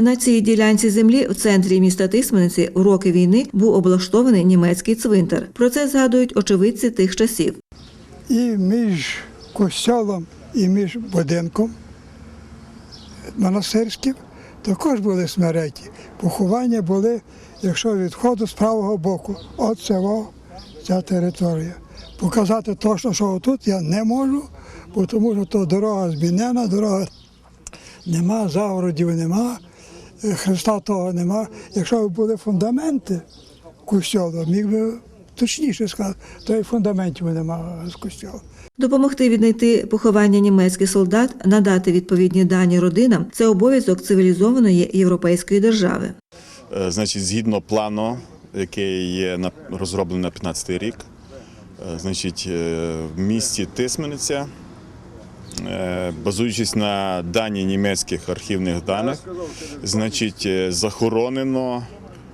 На цій ділянці землі в центрі міста Тисмениці у роки війни був облаштований німецький цвинтар. Про це згадують очевидці тих часів. І між костьолом і між будинком монастирським також були смереті. Поховання були, якщо від входу з правого боку. От во, ця територія. Показати точно, що тут я не можу, бо тому що то дорога змінена, дорога нема, загородів нема, Христа того нема. Якщо б були фундаменти костьолу, міг би точніше сказати, то і фундаментів нема з костьолу. Допомогти віднайти поховання німецьких солдат, надати відповідні дані родинам це обов'язок цивілізованої європейської держави. Е, Значить, згідно плану, який є розроблений на 15 рік, е, значить, е, в місті Тисмениця, базуючись на дані німецьких архівних даних, значить, е, захоронено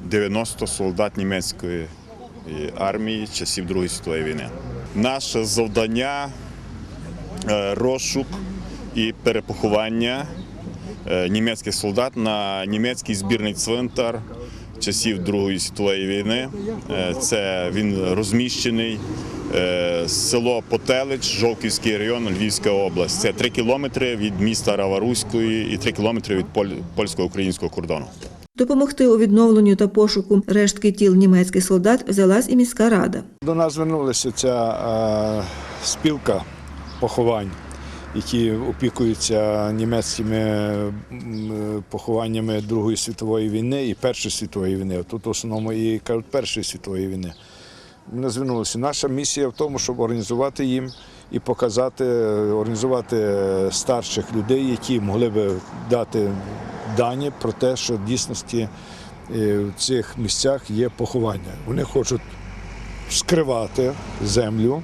90 солдат німецької е, армії часів Другої світової війни. Наше завдання е, розшук і перепоховання е, німецьких солдат на німецький збірний цвинтар часів Другої світової війни. Е, Це він розміщений е, село Потелич, Жовківський район, Львівська область. Це 3 кілометри від міста Раваруської і 3 кілометри від польсько-українського кордону. Допомогти у відновленню та пошуку рештки тіл німецьких солдат взялась і міська рада. До нас звернулася ця е, спілка поховань, які опікуються німецькими похованнями Другої світової війни і Першої світової війни. Тут в основному і Першої світової війни. Ми звернулися. Наша місія в тому, щоб організувати їм і показати, організувати старших людей, які могли би дати дані про те, що в дійсності е, в цих місцях є поховання. Вони хочуть скривати землю,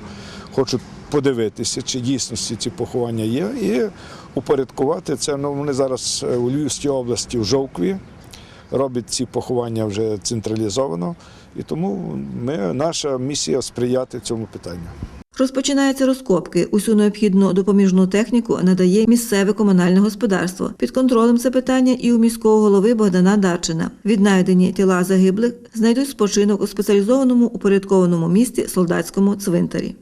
хочуть подивитися, чи дійсності ці поховання є, і упорядкувати це. Ну, вони зараз е, у Львівській області в Жовкві роблять ці поховання вже централізовано. І тому ми, наша місія сприяти цьому питанню. Розпочинаються розкопки. Усю необхідну допоміжну техніку надає місцеве комунальне господарство. Під контролем це питання і у міського голови Богдана Дарчина. Віднайдені тіла загиблих знайдуть спочинок у спеціалізованому упорядкованому місці солдатському цвинтарі.